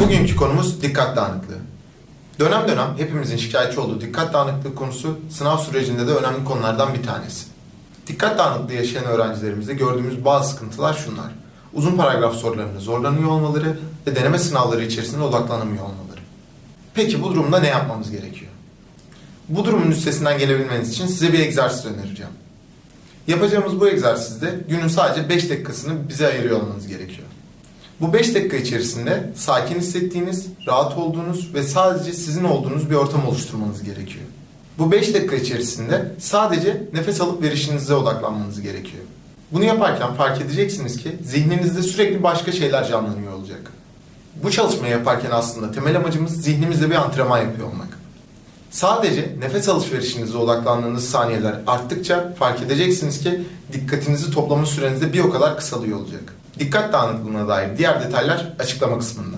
Bugünkü konumuz dikkat dağınıklığı. Dönem dönem hepimizin şikayetçi olduğu dikkat dağınıklığı konusu sınav sürecinde de önemli konulardan bir tanesi. Dikkat dağınıklığı yaşayan öğrencilerimizde gördüğümüz bazı sıkıntılar şunlar. Uzun paragraf sorularında zorlanıyor olmaları ve deneme sınavları içerisinde odaklanamıyor olmaları. Peki bu durumda ne yapmamız gerekiyor? Bu durumun üstesinden gelebilmeniz için size bir egzersiz önereceğim. Yapacağımız bu egzersizde günün sadece 5 dakikasını bize ayırıyor olmanız gerekiyor. Bu 5 dakika içerisinde sakin hissettiğiniz, rahat olduğunuz ve sadece sizin olduğunuz bir ortam oluşturmanız gerekiyor. Bu 5 dakika içerisinde sadece nefes alıp verişinize odaklanmanız gerekiyor. Bunu yaparken fark edeceksiniz ki zihninizde sürekli başka şeyler canlanıyor olacak. Bu çalışmayı yaparken aslında temel amacımız zihnimizde bir antrenman yapıyor olmak. Sadece nefes alışverişinize odaklandığınız saniyeler arttıkça fark edeceksiniz ki dikkatinizi toplama süreniz de bir o kadar kısalıyor olacak. Dikkat dağınıklığına dair diğer detaylar açıklama kısmında.